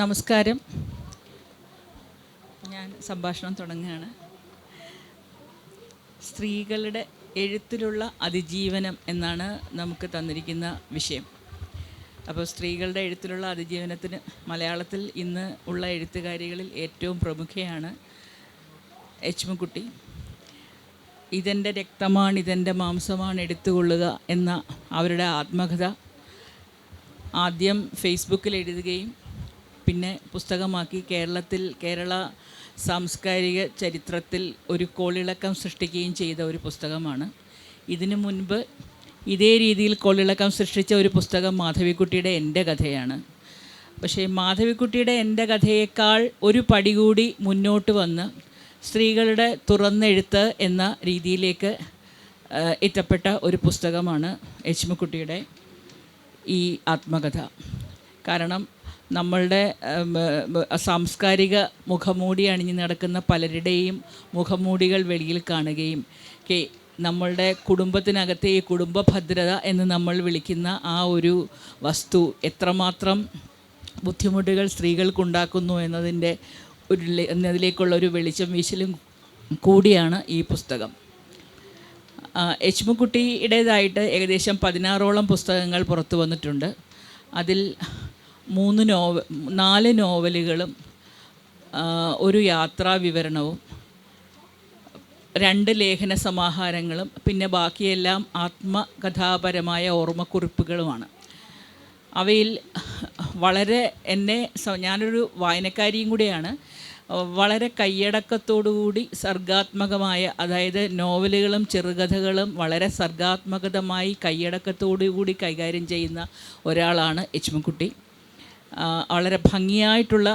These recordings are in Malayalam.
നമസ്കാരം. ഞാൻ സംഭാഷണം തുടങ്ങുകയാണ്. സ്ത്രീകളുടെ എഴുത്തിലുള്ള അതിജീവനം എന്നാണ് നമുക്ക് തന്നിരിക്കുന്ന വിഷയം. അപ്പോൾ സ്ത്രീകളുടെ എഴുത്തിലുള്ള അതിജീവനത്തിന് മലയാളത്തിൽ ഇന്ന് ഉള്ള എഴുത്തുകാരികളിൽ ഏറ്റവും പ്രമുഖയാണ് എച്ച്മുക്കുട്ടി ഇതെന്റെ രക്തമാണ് ഇതെന്റെ മാംസമാണ് എടുത്തുകൊള്ളുക എന്ന അവരുടെ ആത്മകഥ ആദ്യം ഫേസ്ബുക്കിൽ എഴുതുകയും പിന്നെ പുസ്തകമാക്കി കേരളത്തിൽ കേരള സാംസ്കാരിക ചരിത്രത്തിൽ ഒരു കോളിളക്കം സൃഷ്ടിക്കുകയും ചെയ്ത ഒരു പുസ്തകമാണ്. ഇതിനു മുൻപ് ഇതേ രീതിയിൽ കോളിളക്കം സൃഷ്ടിച്ച ഒരു പുസ്തകം മാധവിക്കുട്ടിയുടെ എന്റെ കഥയാണ്. പക്ഷേ മാധവിക്കുട്ടിയുടെ എന്റെ കഥയേക്കാൾ ഒരു പടി കൂടി മുന്നോട്ട് വന്ന് സ്ത്രീകളുടെ തുറന്നെഴുത്ത് എന്ന രീതിയിലേക്ക് എത്തപ്പെട്ട ഒരു പുസ്തകമാണ് എച്ച്മുക്കുട്ടിയുടെ ഈ ആത്മകഥ. കാരണം നമ്മളുടെ സാംസ്കാരിക മുഖമൂടി അണിഞ്ഞു നടക്കുന്ന പലരുടെയും മുഖമൂടികൾ വെളിയിൽ കാണുകയും കെ നമ്മളുടെ കുടുംബത്തിനകത്തെ ഈ കുടുംബ ഭദ്രത എന്ന് നമ്മൾ വിളിക്കുന്ന ആ ഒരു വസ്തു എത്രമാത്രം ബുദ്ധിമുട്ടുകൾ സ്ത്രീകൾക്കുണ്ടാക്കുന്നു എന്നതിന്റെ ഒരു എന്നതിലേക്കുള്ള ഒരു വെളിച്ചം വീശലും കൂടിയാണ് ഈ പുസ്തകം. എച്ച് മുക്കുട്ടിയുടേതായിട്ട് ഏകദേശം പതിനാറോളം പുസ്തകങ്ങൾ പുറത്തു വന്നിട്ടുണ്ട്. അതിൽ മൂന്ന് നോവ നാല് നോവലുകളും ഒരു യാത്രാ വിവരണവും രണ്ട് ലേഖന സമാഹാരങ്ങളും പിന്നെ ബാക്കിയെല്ലാം ആത്മകഥാപരമായ ഓർമ്മക്കുറിപ്പുകളുമാണ്. അവയിൽ വളരെ എന്നെ ഞാനൊരു വായനക്കാരിയും കൂടിയാണ്. വളരെ കൈയടക്കത്തോടുകൂടി സർഗാത്മകമായ അതായത് നോവലുകളും ചെറുകഥകളും വളരെ സർഗാത്മകതമായി കൈയടക്കത്തോടുകൂടി കൈകാര്യം ചെയ്യുന്ന ഒരാളാണ് എച്ച്മുക്കുട്ടി വളരെ ഭംഗിയായിട്ടുള്ള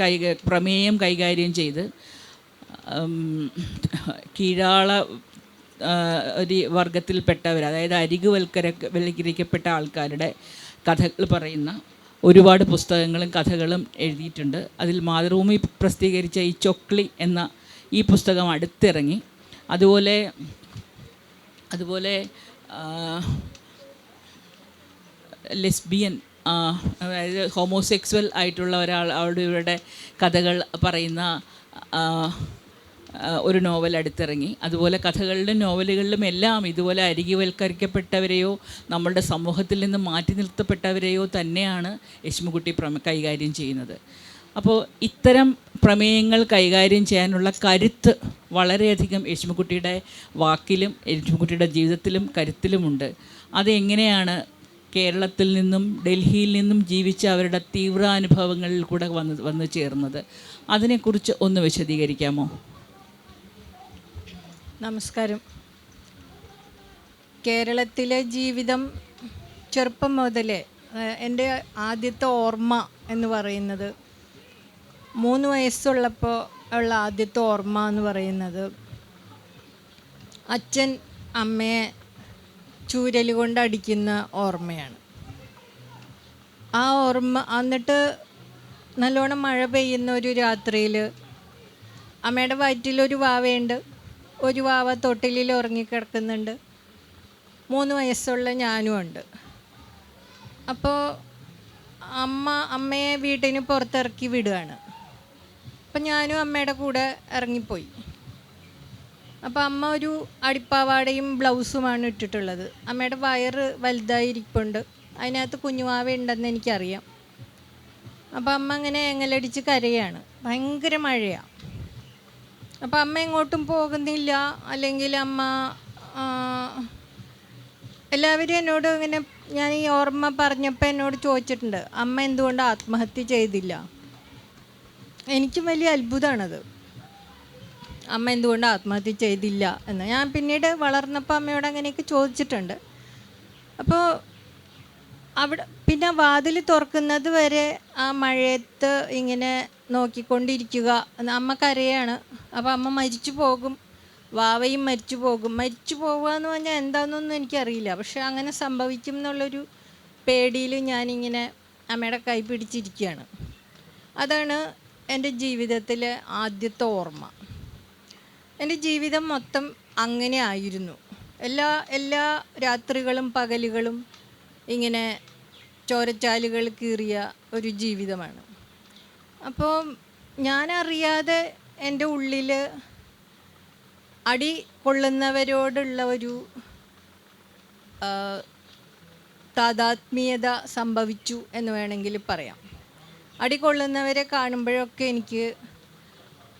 കൈ പ്രമേയം കൈകാര്യം ചെയ്ത് കീഴാള ഒരു വർഗത്തിൽപ്പെട്ടവർ അതായത് അരികുവൽക്കര വൽക്കരിക്കപ്പെട്ട ആൾക്കാരുടെ കഥകൾ പറയുന്ന ഒരുപാട് പുസ്തകങ്ങളും കഥകളും എഴുതിയിട്ടുണ്ട്. അതിൽ മാതൃഭൂമി പ്രസിദ്ധീകരിച്ച ഈ ചൊക്ലി എന്ന ഈ പുസ്തകം അടുത്തിറങ്ങി. അതുപോലെ അതുപോലെ ലെസ്ബിയൻ അതായത് ഹോമോസെക്സ്വൽ ആയിട്ടുള്ള ഒരാൾ അവിടെ ഇവരുടെ കഥകൾ പറയുന്ന ഒരു നോവൽ അടുത്തിറങ്ങി. അതുപോലെ കഥകളിലും നോവലുകളിലും എല്ലാം ഇതുപോലെ അരികിവൽക്കരിക്കപ്പെട്ടവരെയോ നമ്മളുടെ സമൂഹത്തിൽ നിന്ന് മാറ്റി നിർത്തപ്പെട്ടവരെയോ തന്നെയാണ് യശ്മുകുട്ടി പ്രമ കൈകാര്യം ചെയ്യുന്നത്. അപ്പോൾ ഇത്തരം പ്രമേയങ്ങൾ കൈകാര്യം ചെയ്യാനുള്ള കരുത്ത് വളരെയധികം യശ്മുക്കുട്ടിയുടെ വാക്കിലും യശ്മുക്കുട്ടിയുടെ ജീവിതത്തിലും കരുത്തിലുമുണ്ട്. അതെങ്ങനെയാണ് കേരളത്തിൽ നിന്നും ഡൽഹിയിൽ നിന്നും ജീവിച്ച അവരുടെ തീവ്രാനുഭവങ്ങളിൽ കൂടെ വന്ന് വന്നു ചേർന്നത്? അതിനെക്കുറിച്ച് ഒന്ന് വിശദീകരിക്കാമോ? നമസ്കാരം. കേരളത്തിലെ ജീവിതം ചെറുപ്പം മുതലേ എന്റെ ആദ്യത്തെ ഓർമ്മ എന്ന് പറയുന്നത് മൂന്ന് വയസ്സുള്ളപ്പോൾ ഉള്ള ആദ്യത്തെ ഓർമ്മ എന്ന് പറയുന്നത് അച്ഛൻ അമ്മയെ ചൂരൽ കൊണ്ട് അടിക്കുന്ന ഓർമ്മയാണ്. ആ ഓർമ്മ എന്നിട്ട് നല്ലോണം മഴ പെയ്യുന്ന ഒരു രാത്രിയിൽ അമ്മയുടെ വയറ്റിലൊരു വാവയുണ്ട്. ഒരു വാവ തൊട്ടിലിൽ ഉറങ്ങിക്കിടക്കുന്നുണ്ട്. മൂന്ന് വയസ്സുള്ള ഞാനും ഉണ്ട്. അപ്പോൾ അമ്മ അമ്മയെ വീട്ടിന് പുറത്തിറക്കി വിടുകയാണ്. അപ്പം ഞാനും അമ്മയുടെ കൂടെ ഇറങ്ങിപ്പോയി. അപ്പോൾ അമ്മ ഒരു അടിപ്പാവാടയും ബ്ലൗസുമാണ് ഇട്ടിട്ടുള്ളത്. അമ്മയുടെ വയറ് വലുതായിരിപ്പുണ്ട്. അതിനകത്ത് കുഞ്ഞുവാവ ഉണ്ടെന്ന് എനിക്കറിയാം. അപ്പോൾ അമ്മ അങ്ങനെ എങ്ങലടിച്ച് കരയാണ്. ഭയങ്കര മഴയാണ് അപ്പം അമ്മ എങ്ങോട്ടും പോകുന്നില്ല. അല്ലെങ്കിൽ അമ്മ എല്ലാവരും എന്നോട് ഇങ്ങനെ ഞാൻ ഈ ഓർമ്മ പറഞ്ഞപ്പോൾ എന്നോട് ചോദിച്ചിട്ടുണ്ട് അമ്മ എന്തുകൊണ്ട് ആത്മഹത്യ ചെയ്തില്ല? എനിക്കും വലിയ അത്ഭുതമാണത് അമ്മ എന്തുകൊണ്ട് ആത്മഹത്യ ചെയ്തില്ല എന്ന്. ഞാൻ പിന്നീട് വളർന്നപ്പോൾ അമ്മയോട് അങ്ങനെയൊക്കെ ചോദിച്ചിട്ടുണ്ട്. അപ്പോൾ അവിടെ പിന്നെ വാതിൽ തുറക്കുന്നത് വരെ ആ മഴയത്ത് ഇങ്ങനെ നോക്കിക്കൊണ്ടിരിക്കുക. അമ്മ കരയാണ്. അപ്പോൾ അമ്മ മരിച്ചു പോകും. വാവയും മരിച്ചു പോകും. മരിച്ചു പോകുക എന്ന് പറഞ്ഞാൽ എന്താണെന്നൊന്നും എനിക്കറിയില്ല. പക്ഷെ അങ്ങനെ സംഭവിക്കും എന്നുള്ളൊരു പേടിയിൽ ഞാനിങ്ങനെ അമ്മയുടെ കൈ പിടിച്ചിരിക്കുകയാണ്. അതാണ് എന്റെ ജീവിതത്തിലെ ആദ്യത്തെ ഓർമ്മ. എന്റെ ജീവിതം മൊത്തം അങ്ങനെ ആയിരുന്നു. എല്ലാ എല്ലാ രാത്രികളും പകലുകളും ഇങ്ങനെ ചോരച്ചാലുകൾ കീറിയ ഒരു ജീവിതമാണ്. അപ്പോൾ ഞാനറിയാതെ എന്റെ ഉള്ളിൽ അടി കൊള്ളുന്നവരോടുള്ള ഒരു താതാത്മീയത സംഭവിച്ചു എന്ന് വേണമെങ്കിൽ പറയാം. അടി അടികൊള്ളുന്നവരെ കാണുമ്പോഴൊക്കെ എനിക്ക്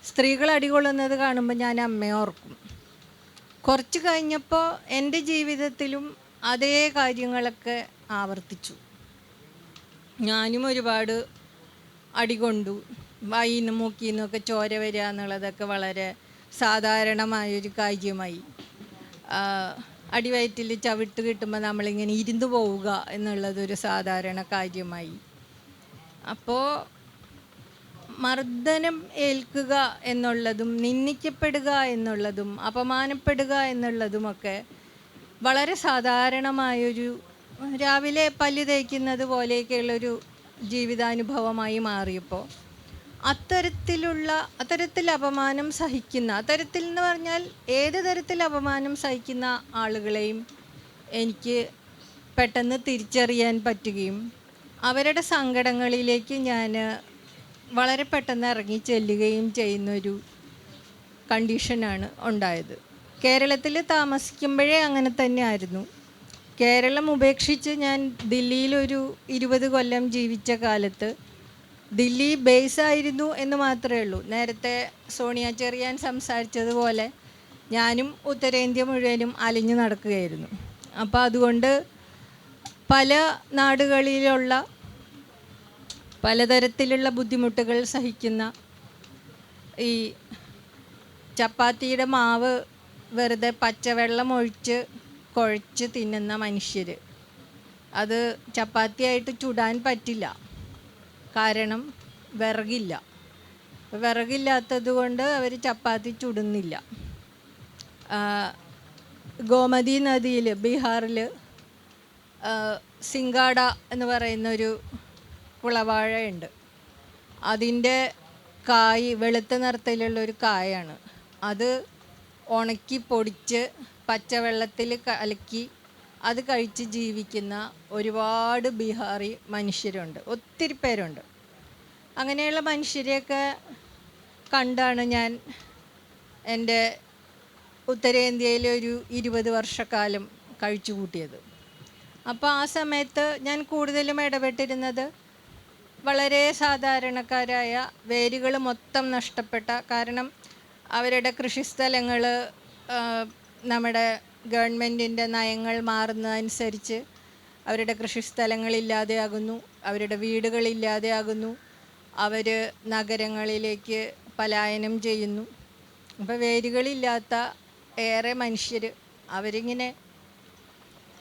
സ്ത്രീകൾ അടികൊള്ളുന്നത് കാണുമ്പോൾ ഞാൻ അമ്മയെ ഓർക്കും. കുറച്ച് കഴിഞ്ഞപ്പോൾ എന്റെ ജീവിതത്തിലും അതേ കാര്യങ്ങളൊക്കെ ആവർത്തിച്ചു. ഞാനും ഒരുപാട് അടികൊണ്ടു. വായിന്ന് മൂക്കിന്നൊക്കെ ചോര വരിക എന്നുള്ളതൊക്കെ വളരെ സാധാരണമായൊരു കാര്യമായി. അടിവയറ്റിൽ ചവിട്ട് കിട്ടുമ്പോൾ നമ്മളിങ്ങനെ ഇരുന്ന് പോവുക എന്നുള്ളതൊരു സാധാരണ കാര്യമായി. അപ്പോൾ മർദ്ദനം ഏൽക്കുക എന്നുള്ളതും നിന്ദിക്കപ്പെടുക എന്നുള്ളതും അപമാനപ്പെടുക എന്നുള്ളതുമൊക്കെ വളരെ സാധാരണമായൊരു രാവിലെ പല്ല് തേക്കുന്നത് പോലെയൊക്കെയുള്ളൊരു ജീവിതാനുഭവമായി മാറിയപ്പോൾ അത്തരത്തിലുള്ള അത്തരത്തിൽ അപമാനം സഹിക്കുന്ന അത്തരത്തിൽ എന്ന് പറഞ്ഞാൽ ഏത് തരത്തിൽ അപമാനം സഹിക്കുന്ന ആളുകളെയും എനിക്ക് പെട്ടെന്ന് തിരിച്ചറിയാൻ പറ്റുകയും അവരുടെ സങ്കടങ്ങളിലേക്ക് ഞാൻ വളരെ പെട്ടെന്ന് ഇറങ്ങി ചെല്ലുകയും ചെയ്യുന്നൊരു കണ്ടീഷനാണ് ഉണ്ടായത്. കേരളത്തിൽ താമസിക്കുമ്പോഴേ അങ്ങനെ തന്നെയായിരുന്നു. കേരളം ഉപേക്ഷിച്ച് ഞാൻ ദില്ലിയിലൊരു ഇരുപത് കൊല്ലം ജീവിച്ച കാലത്ത് ദില്ലി ബേസ് ആയിരുന്നു എന്ന് മാത്രമേ ഉള്ളൂ. നേരത്തെ സോണിയ ചെറിയാൻ സംസാരിച്ചതുപോലെ ഞാനും ഉത്തരേന്ത്യ മുഴുവനും അലിഞ്ഞു നടക്കുകയായിരുന്നു. അപ്പോൾ അതുകൊണ്ട് പല നാടുകളിലുള്ള പലതരത്തിലുള്ള ബുദ്ധിമുട്ടുകൾ സഹിക്കുന്ന ഈ ചപ്പാത്തിയുടെ മാവ് വെറുതെ പച്ചവെള്ളം ഒഴിച്ച് കുഴച്ച് തിന്നുന്ന മനുഷ്യർ അത് ചപ്പാത്തിയായിട്ട് ചുടാൻ പറ്റില്ല. കാരണം വിറകില്ല. വിറകില്ലാത്തത് കൊണ്ട് അവർ ചപ്പാത്തി ചുടുന്നില്ല. ഗോമതി നദിയിൽ ബീഹാറിൽ സിംഗാഡ എന്ന് പറയുന്ന ഒരു കുളവാഴയുണ്ട് അതിന്റെ കായ് വെളുത്ത നിറത്തിലുള്ള ഒരു കായാണ്. അത് ഉണക്കി പൊടിച്ച് പച്ചവെള്ളത്തിൽ കലക്കി അത് കഴിച്ച് ജീവിക്കുന്ന ഒരുപാട് ബീഹാറി മനുഷ്യരുണ്ട്. ഒത്തിരി പേരുണ്ട്. അങ്ങനെയുള്ള മനുഷ്യരെയൊക്കെ കണ്ടാണ് ഞാൻ എന്റെ ഉത്തരേന്ത്യയിലെ ഒരു ഇരുപത് വർഷക്കാലം കഴിച്ചു കൂട്ടിയത്. അപ്പോൾ ആ സമയത്ത് ഞാൻ കൂടുതലും ഇടപെട്ടിരുന്നത് വളരെ സാധാരണക്കാരായ വേരുകൾ മൊത്തം നഷ്ടപ്പെട്ട കാരണം അവരുടെ കൃഷിസ്ഥലങ്ങൾ നമ്മുടെ ഗവൺമെന്റിന്റെ നയങ്ങൾ മാറുന്നതനുസരിച്ച് അവരുടെ കൃഷിസ്ഥലങ്ങളില്ലാതെയാകുന്നു അവരുടെ വീടുകളില്ലാതെയാകുന്നു അവർ നഗരങ്ങളിലേക്ക് പലായനം ചെയ്യുന്നു. അപ്പോൾ വേരുകളില്ലാത്ത ഏറെ മനുഷ്യർ അവരിങ്ങനെ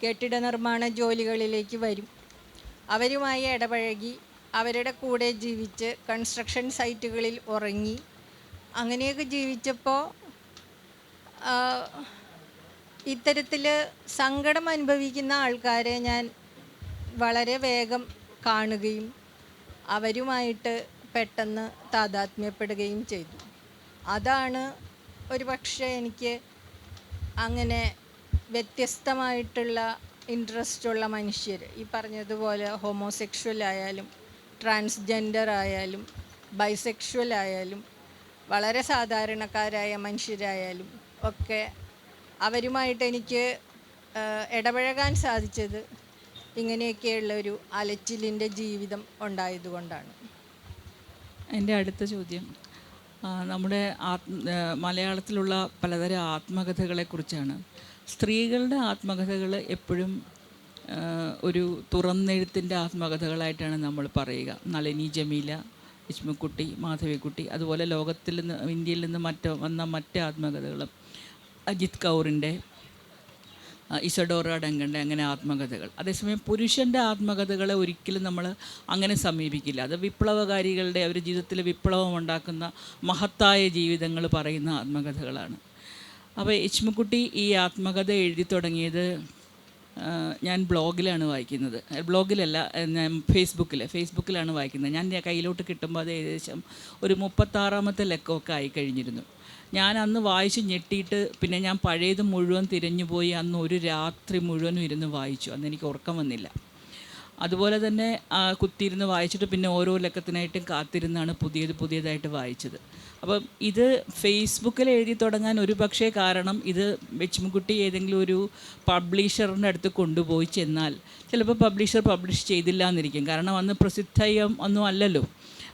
കെട്ടിട നിർമ്മാണ ജോലികളിലേക്ക് വരും. അവരുമായി ഇടപഴകി അവരുടെ കൂടെ ജീവിച്ച് കൺസ്ട്രക്ഷൻ സൈറ്റുകളിൽ ഉറങ്ങി അങ്ങനെയൊക്കെ ജീവിച്ചപ്പോൾ ഇത്തരത്തിൽ സങ്കടം അനുഭവിക്കുന്ന ആൾക്കാരെ ഞാൻ വളരെ വേഗം കാണുകയും അവരുമായിട്ട് പെട്ടെന്ന് താതാത്മ്യപ്പെടുകയും ചെയ്തു. അതാണ് ഒരു പക്ഷേ എനിക്ക് അങ്ങനെ വ്യത്യസ്തമായിട്ടുള്ള ഇൻട്രസ്റ്റ് ഉള്ള മനുഷ്യർ ഈ പറഞ്ഞതുപോലെ ഹോമോസെക്ഷൽ ആയാലും ട്രാൻസ്ജെൻഡർ ആയാലും ബൈസെക്ഷൽ ആയാലും വളരെ സാധാരണക്കാരായ മനുഷ്യരായാലും ഒക്കെ അവരുമായിട്ട് എനിക്ക് ഇടപഴകാൻ സാധിച്ചത് ഇങ്ങനെയൊക്കെയുള്ള ഒരു അലച്ചിലിന്റെ ജീവിതം ഉണ്ടായതുകൊണ്ടാണ്. എന്റെ അടുത്ത ചോദ്യം നമ്മുടെ ആത്മ മലയാളത്തിലുള്ള പലതരം ആത്മകഥകളെക്കുറിച്ചാണ്. സ്ത്രീകളുടെ ആത്മകഥകൾ എപ്പോഴും ഒരു തുറന്നെഴുത്തിന്റെ ആത്മകഥകളായിട്ടാണ് നമ്മൾ പറയുക. നളിനി ജമീല ഇസ്മുക്കുട്ടി മാധവിക്കുട്ടി അതുപോലെ ലോകത്തിൽ നിന്ന് ഇന്ത്യയിൽ നിന്ന് മറ്റ് വന്ന മറ്റ് ആത്മകഥകളും. അജിത് കൗറിന്റെ ഇസഡോറ ഡങ്കന്റെ അങ്ങനെ ആത്മകഥകൾ. അതേസമയം പുരുഷന്റെ ആത്മകഥകളെ ഒരിക്കലും നമ്മൾ അങ്ങനെ സമീപിക്കില്ല. അത് വിപ്ലവകാരികളുടെ അവരുടെ ജീവിതത്തിൽ വിപ്ലവം ഉണ്ടാക്കുന്ന മഹത്തായ ജീവിതങ്ങൾ പറയുന്ന ആത്മകഥകളാണ്. അപ്പോൾ ഇച്മുക്കുട്ടി ഈ ആത്മകഥ എഴുതി തുടങ്ങിയത് ഞാൻ ബ്ലോഗിലാണ് വായിക്കുന്നത്. ബ്ലോഗിലല്ല ഞാൻ ഫേസ്ബുക്കിൽ ഫേസ്ബുക്കിലാണ് വായിക്കുന്നത്. ഞാൻ കയ്യിലോട്ട് കിട്ടുമ്പോൾ അത് ഏകദേശം ഒരു മുപ്പത്താറാമത്തെ ലക്കമൊക്കെ ആയി കഴിഞ്ഞിരുന്നു. ഞാൻ അന്ന് വായിച്ച് ഞെട്ടിയിട്ട് പിന്നെ ഞാൻ പഴയത് മുഴുവൻ തിരഞ്ഞു പോയി അന്ന് ഒരു രാത്രി മുഴുവനും ഇരുന്ന് വായിച്ചു. അന്ന് എനിക്ക് ഉറക്കം വന്നില്ല. അതുപോലെ തന്നെ കുത്തിയിരുന്ന് വായിച്ചിട്ട് പിന്നെ ഓരോ ലക്കത്തിനായിട്ടും കാത്തിരുന്നാണ് പുതിയത് പുതിയതായിട്ട് വായിച്ചത്. അപ്പം ഇത് ഫേസ്ബുക്കിൽ എഴുതി തുടങ്ങാൻ ഒരു പക്ഷേ കാരണം ഇത് വെച്ചുമുക്കുട്ടി ഏതെങ്കിലും ഒരു പബ്ലിഷറിന്റെ അടുത്ത് കൊണ്ടുപോയി ചെന്നാൽ ചിലപ്പോൾ പബ്ലിഷർ പബ്ലിഷ് ചെയ്തില്ല എന്നിരിക്കും കാരണം അന്ന് പ്രസിദ്ധയം ഒന്നും അല്ലല്ലോ.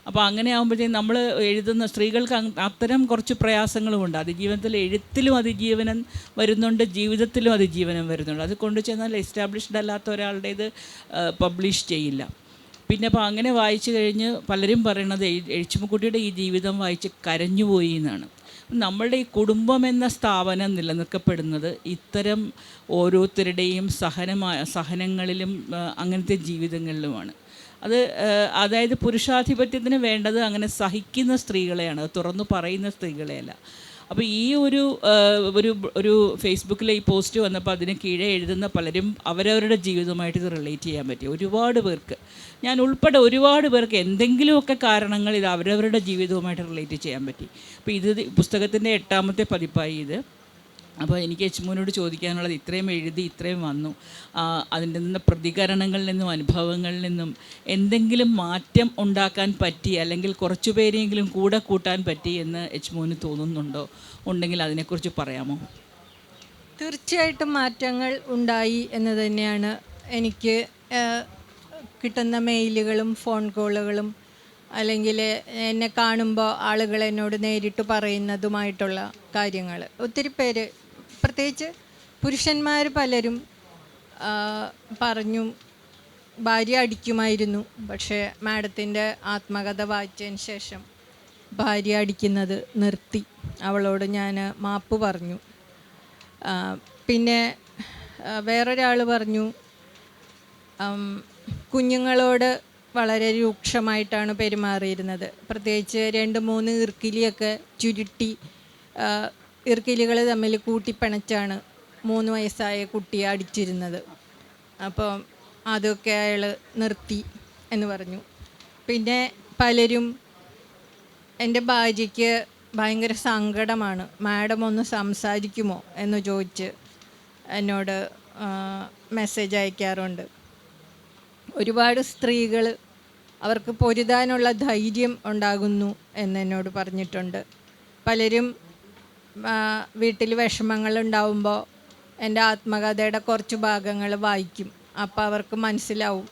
അപ്പോൾ അങ്ങനെ ആകുമ്പോഴത്തേക്കും നമ്മൾ എഴുതുന്ന സ്ത്രീകൾക്ക് അത്തരം കുറച്ച് പ്രയാസങ്ങളുമുണ്ട്. അതിജീവനത്തിൽ എഴുത്തിലും അതിജീവനം വരുന്നുണ്ട് ജീവിതത്തിലും അതിജീവനം വരുന്നുണ്ട്. അത് കൊണ്ടു ചെന്നാൽ എസ്റ്റാബ്ലിഷ്ഡ് അല്ലാത്ത ഒരാളുടേത് പബ്ലിഷ് ചെയ്യില്ല. പിന്നെ അപ്പോൾ അങ്ങനെ വായിച്ചു കഴിഞ്ഞ് പലരും പറയണത് എഴുച്ചുമുക്കുട്ടിയുടെ ഈ ജീവിതം വായിച്ച് കരഞ്ഞുപോയി എന്നാണ്. നമ്മളുടെ ഈ കുടുംബം എന്ന സ്ഥാപനം നിലനിൽക്കപ്പെടുന്നത് ഇത്തരം ഓരോരുത്തരുടെയും സഹനമായ സഹനങ്ങളിലും അങ്ങനത്തെ ജീവിതങ്ങളിലുമാണ്. അത് അതായത് പുരുഷാധിപത്യത്തിന് വേണ്ടത് അങ്ങനെ സഹിക്കുന്ന സ്ത്രീകളെയാണ്. തുറന്നു പറയുന്ന സ്ത്രീകളെയല്ല. അപ്പോൾ ഈ ഒരു ഒരു ഒരു ഫേസ്ബുക്കിലെ ഈ പോസ്റ്റ് വന്നപ്പോൾ അതിന് കീഴെ എഴുതുന്ന പലരും അവരവരുടെ ജീവിതമായിട്ട് ഇത് റിലേറ്റ് ചെയ്യാൻ പറ്റി. ഒരുപാട് പേർക്ക്. ഞാൻ ഉൾപ്പെടെ ഒരുപാട് പേർക്ക് എന്തെങ്കിലുമൊക്കെ കാരണങ്ങൾ ഇത് അവരവരുടെ ജീവിതവുമായിട്ട് റിലേറ്റ് ചെയ്യാൻ പറ്റി. അപ്പോൾ ഇത് പുസ്തകത്തിന്റെ എട്ടാമത്തെ പതിപ്പായി ഇത്. അപ്പോൾ എനിക്ക് എച്ച്മോനോട് ചോദിക്കാനുള്ളത് ഇത്രയും എഴുതി ഇത്രയും വന്നു. അതിന്റെ നിന്ന് പ്രതികരണങ്ങളിൽ നിന്നും അനുഭവങ്ങളിൽ നിന്നും എന്തെങ്കിലും മാറ്റം ഉണ്ടാക്കാൻ പറ്റി അല്ലെങ്കിൽ കുറച്ചു പേരെങ്കിലും കൂടെ കൂട്ടാൻ പറ്റി എന്ന് എച്ച്മോന് തോന്നുന്നുണ്ടോ? ഉണ്ടെങ്കിൽ അതിനെക്കുറിച്ച് പറയാമോ? തീർച്ചയായിട്ടും മാറ്റങ്ങൾ ഉണ്ടായി എന്ന് തന്നെയാണ് എനിക്ക് കിട്ടുന്ന മെയിലുകളും ഫോൺ കോളുകളും അല്ലെങ്കിൽ എന്നെ കാണുമ്പോൾ ആളുകൾ എന്നോട് നേരിട്ട് പറയുന്നതുമായിട്ടുള്ള കാര്യങ്ങൾ. ഒത്തിരി പേര് പ്രത്യേകിച്ച് പുരുഷന്മാർ പലരും പറഞ്ഞു ഭാര്യ അടിക്കുമായിരുന്നു. പക്ഷേ മാഡത്തിന്റെ ആത്മകഥ വായിച്ചതിന് ശേഷം ഭാര്യ അടിക്കുന്നത് നിർത്തി. അവളോട് ഞാൻ മാപ്പ് പറഞ്ഞു. പിന്നെ വേറൊരാൾ പറഞ്ഞു കുഞ്ഞുങ്ങളോട് വളരെ രൂക്ഷമായിട്ടാണ് പെരുമാറിയിരുന്നത്. പ്രത്യേകിച്ച് രണ്ട് മൂന്ന് ഇർക്കിലിയൊക്കെ ചുരുട്ടി ഇർക്കിലികൾ തമ്മിൽ കൂട്ടിപ്പിണച്ചാണ് മൂന്ന് വയസ്സായ കുട്ടിയെ അടിച്ചിരുന്നത്. അപ്പോൾ അതൊക്കെ അയാൾ നിർത്തി എന്ന് പറഞ്ഞു. പിന്നെ പലരും എന്റെ ഭാര്യയ്ക്ക് ഭയങ്കര സങ്കടമാണ്. മാഡം ഒന്ന് സംസാരിക്കുമോ? എന്ന് ചോദിച്ച് എന്നോട് മെസ്സേജ് അയക്കാറുണ്ട്. ഒരുപാട് സ്ത്രീകൾ അവർക്ക് പൊരുതാനുള്ള ധൈര്യം ഉണ്ടാകുന്നു എന്ന് എന്നോട് പറഞ്ഞിട്ടുണ്ട്. പലരും വീട്ടിൽ വിഷമങ്ങൾ ഉണ്ടാവുമ്പോൾ എന്റെ ആത്മകഥയുടെ കുറച്ച് ഭാഗങ്ങൾ വായിക്കും. അപ്പോൾ അവർക്ക് മനസ്സിലാവും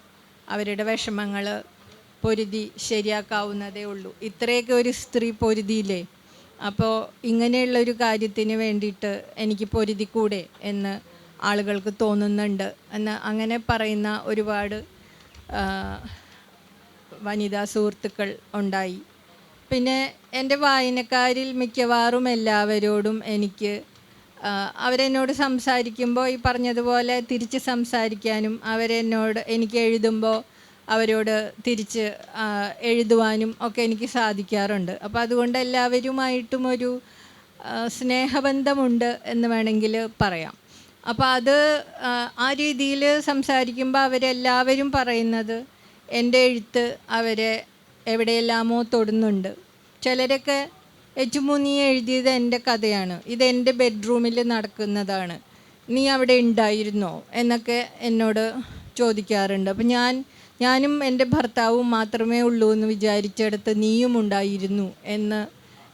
അവരുടെ വിഷമങ്ങൾ പൊരുതി ശരിയാക്കാവുന്നതേ ഉള്ളൂ. ഇത്രയൊക്കെ ഒരു സ്ത്രീ പൊരുതിയില്ലേ? അപ്പോൾ ഇങ്ങനെയുള്ളൊരു കാര്യത്തിന് വേണ്ടിയിട്ട് എനിക്ക് പൊരുതി കൂടെ എന്ന് ആളുകൾക്ക് തോന്നുന്നുണ്ട് എന്ന് അങ്ങനെ പറയുന്ന ഒരുപാട് വനിതാ സുഹൃത്തുക്കൾ ഉണ്ടായി. പിന്നെ എന്റെ വായനക്കാരിൽ മിക്കവാറും എല്ലാവരോടും എനിക്ക് അവരെന്നോട് സംസാരിക്കുമ്പോൾ ഈ പറഞ്ഞതുപോലെ തിരിച്ച് സംസാരിക്കാനും അവരെന്നോട് എനിക്ക് എഴുതുമ്പോൾ അവരോട് തിരിച്ച് എഴുതുവാനും ഒക്കെ എനിക്ക് സാധിക്കാറുണ്ട്. അപ്പോൾ അതുകൊണ്ട് എല്ലാവരുമായിട്ടും ഒരു സ്നേഹബന്ധമുണ്ട് എന്ന് വേണമെങ്കിൽ പറയാം. അപ്പോൾ അത് ആ രീതിയിൽ സംസാരിക്കുമ്പോൾ അവരെല്ലാവരും പറയുന്നത് എന്റെ എഴുത്ത് അവരെ എവിടെയെല്ലാമോ തൊടുന്നുണ്ട്. ചിലരൊക്കെ എച്ചുമു എഴുതിയത് എന്റെ കഥയാണ്. ഇത് എന്റെ ബെഡ്റൂമിൽ നടക്കുന്നതാണ്. നീ അവിടെ ഉണ്ടായിരുന്നോ? എന്നൊക്കെ എന്നോട് ചോദിക്കാറുണ്ട്. അപ്പം ഞാൻ ഞാനും എന്റെ ഭർത്താവും മാത്രമേ ഉള്ളൂ എന്ന് വിചാരിച്ചെടുത്ത് നീയും ഉണ്ടായിരുന്നു എന്ന്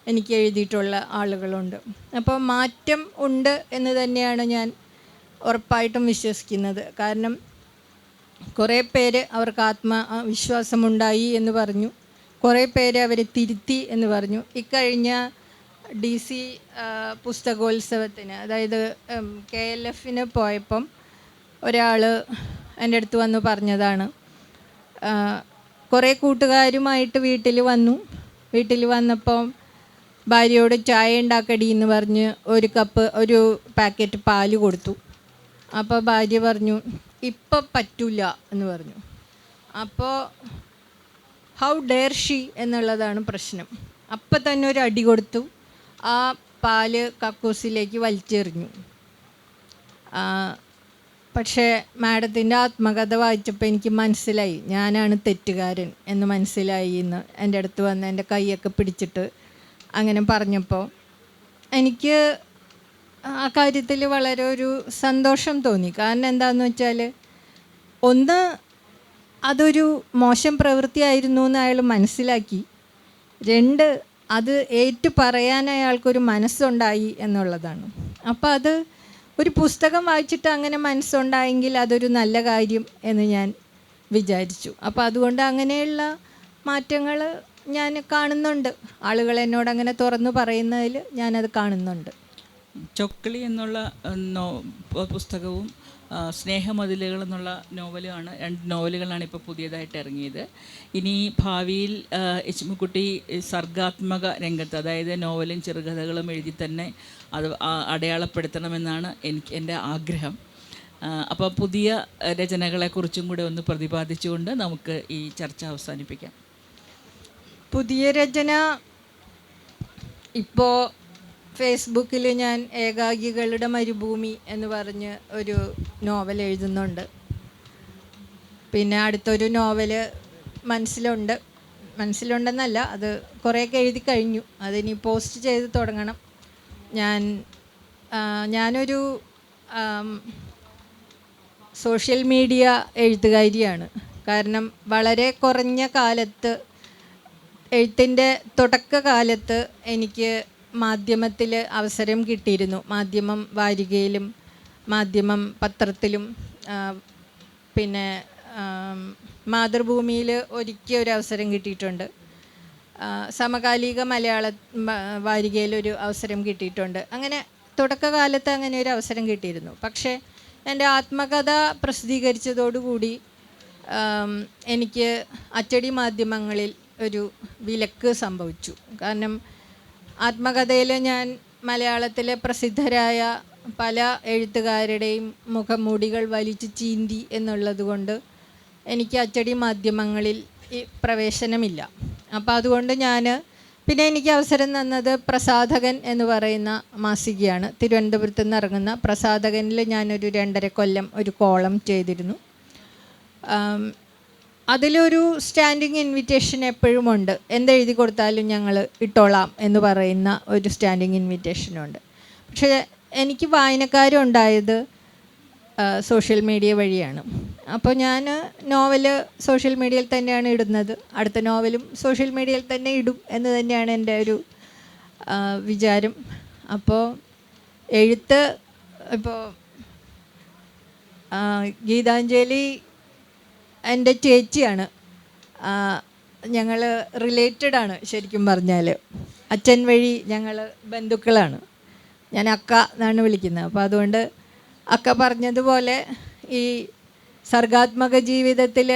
എനിക്ക് എഴുതിയിട്ടുള്ള ആളുകളുണ്ട്. അപ്പോൾ മാറ്റം ഉണ്ട് എന്ന് തന്നെയാണ് ഞാൻ ഉറപ്പായിട്ടും വിശ്വസിക്കുന്നത്. കാരണം കുറേ പേര് അവർക്ക് ആത്മവിശ്വാസമുണ്ടായി എന്ന് പറഞ്ഞു. കുറേ പേര് അവരെ തിരുത്തി എന്ന് പറഞ്ഞു. ഇക്കഴിഞ്ഞ ഡി സി പുസ്തകോത്സവത്തിന് അതായത് കെ എൽ എഫിന് പോയപ്പം ഒരാൾ എന്റെ അടുത്ത് വന്ന് പറഞ്ഞതാണ്. കുറേ കൂട്ടുകാരുമായിട്ട് വീട്ടിൽ വന്നു. വീട്ടിൽ വന്നപ്പം ഭാര്യയോട് ചായ ഉണ്ടാക്കടി എന്ന് പറഞ്ഞ് ഒരു കപ്പ് ഒരു പാക്കറ്റ് പാൽ കൊടുത്തു. അപ്പോൾ ഭാര്യ പറഞ്ഞു ഇപ്പം പറ്റൂല എന്ന് പറഞ്ഞു. അപ്പോൾ ഹൗ ഡെയർ ഷീ എന്നുള്ളതാണ് പ്രശ്നം. അപ്പം തന്നെ ഒരു അടി കൊടുത്തു. ആ പാൽ കക്കൂസിലേക്ക് വലിച്ചെറിഞ്ഞു. പക്ഷേ മാഡത്തിന്റെ ആത്മകഥ വായിച്ചപ്പോൾ എനിക്ക് മനസ്സിലായി. ഞാനാണ് തെറ്റുകാരൻ എന്ന് മനസ്സിലായി എന്ന് എന്റെ അടുത്ത് വന്ന് എന്റെ കൈയൊക്കെ പിടിച്ചിട്ട് അങ്ങനെ പറഞ്ഞപ്പോൾ എനിക്ക് ആ കാര്യത്തിൽ വളരെ ഒരു സന്തോഷം തോന്നി. കാരണം എന്താണെന്ന് വെച്ചാൽ ഒന്ന് അതൊരു മോശം പ്രവൃത്തിയായിരുന്നു എന്ന് അയാൾ മനസ്സിലാക്കി. രണ്ട് അത് ഏറ്റു പറയാൻ അയാൾക്കൊരു മനസ്സുണ്ടായി എന്നുള്ളതാണ്. അപ്പോൾ അത് ഒരു പുസ്തകം വായിച്ചിട്ട് അങ്ങനെ മനസ്സുണ്ടായെങ്കിൽ അതൊരു നല്ല കാര്യം എന്ന് ഞാൻ വിചാരിച്ചു. അപ്പോൾ അതുകൊണ്ട് അങ്ങനെയുള്ള മാറ്റങ്ങൾ ഞാൻ കാണുന്നുണ്ട്. ആളുകൾ എന്നോട് അങ്ങനെ തുറന്നു പറയുന്നതിൽ ഞാനത് കാണുന്നുണ്ട്. ചൊക്കളി എന്നുള്ള പുസ്തകവും സ്നേഹമതിലുകൾ എന്നുള്ള നോവലുമാണ്. രണ്ട് നോവലുകളാണ് ഇപ്പോൾ പുതിയതായിട്ട് ഇറങ്ങിയത്. ഇനി ഭാവിയിൽ എച്ചുമുക്കുട്ടി സർഗാത്മക രംഗത്ത് അതായത് നോവലും ചെറുകഥകളും എഴുതി തന്നെ അത് അടയാളപ്പെടുത്തണമെന്നാണ് എനിക്ക് എന്റെ ആഗ്രഹം. അപ്പോൾ പുതിയ രചനകളെക്കുറിച്ചും കൂടെ ഒന്ന് പ്രതിപാദിച്ചുകൊണ്ട് നമുക്ക് ഈ ചർച്ച അവസാനിപ്പിക്കാം. പുതിയ രചന ഇപ്പോൾ ഫേസ്ബുക്കിൽ ഞാൻ ഏകാഗികളുടെ മരുഭൂമി എന്ന് പറഞ്ഞ് ഒരു നോവൽ എഴുതുന്നുണ്ട്. പിന്നെ അടുത്തൊരു നോവൽ മനസ്സിലുണ്ട്. മനസ്സിലുണ്ടെന്നല്ല അത് കുറേയൊക്കെ എഴുതി കഴിഞ്ഞു. അതിനി പോസ്റ്റ് ചെയ്ത് തുടങ്ങണം. ഞാൻ ഞാനൊരു സോഷ്യൽ മീഡിയ എഴുത്തുകാരിയാണ്. കാരണം വളരെ കുറഞ്ഞ കാലത്ത് എഴുത്തിന്റെ തുടക്കകാലത്ത് എനിക്ക് മാധ്യമത്തിൽ അവസരം കിട്ടിയിരുന്നു. മാധ്യമം വാരികയിലും മാധ്യമം പത്രത്തിലും പിന്നെ മാതൃഭൂമിയിൽ ഒരിക്കൽ ഒരു അവസരം കിട്ടിയിട്ടുണ്ട്. സമകാലിക മലയാള വാരികയിലൊരു അവസരം കിട്ടിയിട്ടുണ്ട്. അങ്ങനെ തുടക്കകാലത്ത് അങ്ങനെ ഒരു അവസരം കിട്ടിയിരുന്നു. പക്ഷേ എന്റെ ആത്മകഥ പ്രസിദ്ധീകരിച്ചതോടുകൂടി എനിക്ക് അച്ചടി മാധ്യമങ്ങളിൽ ഒരു വിലക്ക് സംഭവിച്ചു. കാരണം ആത്മകഥയിൽ ഞാൻ മലയാളത്തിലെ പ്രസിദ്ധരായ പല എഴുത്തുകാരുടെയും മുഖംമൂടികൾ വലിച്ചു ചീന്തി എന്നുള്ളത് കൊണ്ട് എനിക്ക് അച്ചടി മാധ്യമങ്ങളിൽ പ്രവേശനമില്ല. അപ്പോൾ അതുകൊണ്ട് ഞാൻ പിന്നെ എനിക്ക് അവസരം തന്നത് പ്രസാധകൻ എന്ന് പറയുന്ന മാസികയാണ്. തിരുവനന്തപുരത്ത് നിന്ന് ഇറങ്ങുന്ന പ്രസാധകനിൽ ഞാനൊരു രണ്ടര കൊല്ലം ഒരു കോളം ചെയ്തിരുന്നു. അതിലൊരു സ്റ്റാൻഡിങ് ഇൻവിറ്റേഷൻ എപ്പോഴും ഉണ്ട്. എന്തെഴുതി കൊടുത്താലും ഞങ്ങൾ ഇട്ടോളാം എന്ന് പറയുന്ന ഒരു സ്റ്റാൻഡിങ് ഇൻവിറ്റേഷനുണ്ട് പക്ഷേ എനിക്ക് വായനക്കാരുണ്ടായത് സോഷ്യൽ മീഡിയ വഴിയാണ്. അപ്പോൾ ഞാൻ നോവൽ സോഷ്യൽ മീഡിയയിൽ തന്നെയാണ് ഇടുന്നത്. അടുത്ത നോവലും സോഷ്യൽ മീഡിയയിൽ തന്നെ ഇടും എന്ന് തന്നെയാണ് എന്റെ ഒരു വിചാരം. അപ്പോൾ എഴുത്ത് ഇപ്പോൾ ഗീതാഞ്ജലി എന്റെ ചേച്ചിയാണ്. ഞങ്ങൾ ആണ് ശരിക്കും പറഞ്ഞാൽ അച്ഛൻ വഴി ഞങ്ങൾ ബന്ധുക്കളാണ്. ഞാൻ അക്ക എന്നാണ് വിളിക്കുന്നത്. അപ്പോൾ അതുകൊണ്ട് അക്ക പറഞ്ഞതുപോലെ ഈ സർഗാത്മക ജീവിതത്തിൽ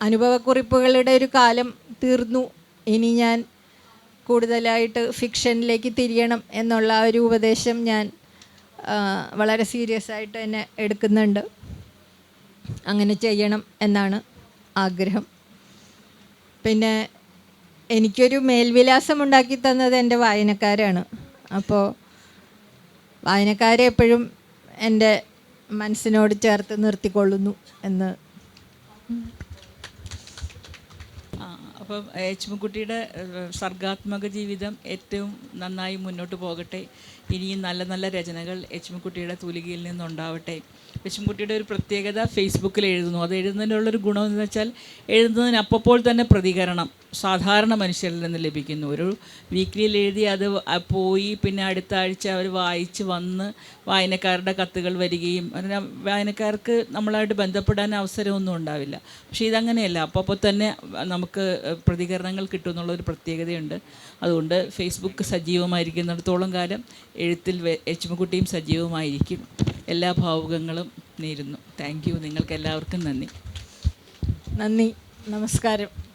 അനുഭവക്കുറിപ്പുകളുടെ ഒരു കാലം തീർന്നു. ഇനി ഞാൻ കൂടുതലായിട്ട് ഫിക്ഷനിലേക്ക് തിരിയണം എന്നുള്ള ഒരു ഉപദേശം ഞാൻ വളരെ സീരിയസ് ആയിട്ട് തന്നെ എടുക്കുന്നുണ്ട്. അങ്ങനെ ചെയ്യണം എന്നാണ് ആഗ്രഹം. പിന്നെ എനിക്കൊരു മേൽവിലാസം ഉണ്ടാക്കി തന്നത് എന്റെ വായനക്കാരാണ്. അപ്പോൾ വായനക്കാരെ എപ്പോഴും എന്റെ മനസ്സിനോട് ചേർത്ത് നിർത്തിക്കൊള്ളുന്നു എന്ന്. അപ്പം ഏച്ചുമുക്കുട്ടിയുടെ സർഗാത്മക ജീവിതം ഏറ്റവും നന്നായി മുന്നോട്ട് പോകട്ടെ. ഇനിയും നല്ല നല്ല രചനകൾ ഏച്ചുമുക്കുട്ടിയുടെ തൂലികയിൽ നിന്നുണ്ടാവട്ടെ. എച്ചുമുക്കുട്ടിയുടെ ഒരു പ്രത്യേകത ഫേസ്ബുക്കിൽ എഴുതുന്നു. അത് എഴുതുന്നതിനുള്ള ഒരു ഗുണം എന്ന് വെച്ചാൽ എഴുതുന്നതിന് അപ്പോൾ തന്നെ പ്രതികരണം സാധാരണ മനുഷ്യരിൽ നിന്ന് ലഭിക്കുന്നു. ഒരു വീക്കിലിയിൽ എഴുതി അത് പോയി പിന്നെ അടുത്ത ആഴ്ച അവർ വായിച്ച് വന്ന് വായനക്കാരുടെ കത്തുകൾ വരികയും വായനക്കാർക്ക് നമ്മളായിട്ട് ബന്ധപ്പെടാൻ അവസരമൊന്നും ഉണ്ടാവില്ല. പക്ഷേ ഇതങ്ങനെയല്ല. അപ്പോൾ തന്നെ നമുക്ക് പ്രതികരണങ്ങൾ കിട്ടും എന്നുള്ളൊരു പ്രത്യേകതയുണ്ട്. അതുകൊണ്ട് ഫേസ്ബുക്ക് സജീവമായിരിക്കുന്നിടത്തോളം കാലം എഴുത്തിൽ എച്ച് എച്ചുമക്കുട്ടിയും സജീവമായിരിക്കും. എല്ലാ ഭാവുകങ്ങളും നേരുന്നു. താങ്ക് യു നിങ്ങൾക്ക് എല്ലാവർക്കും നന്ദി. നന്ദി. നമസ്കാരം.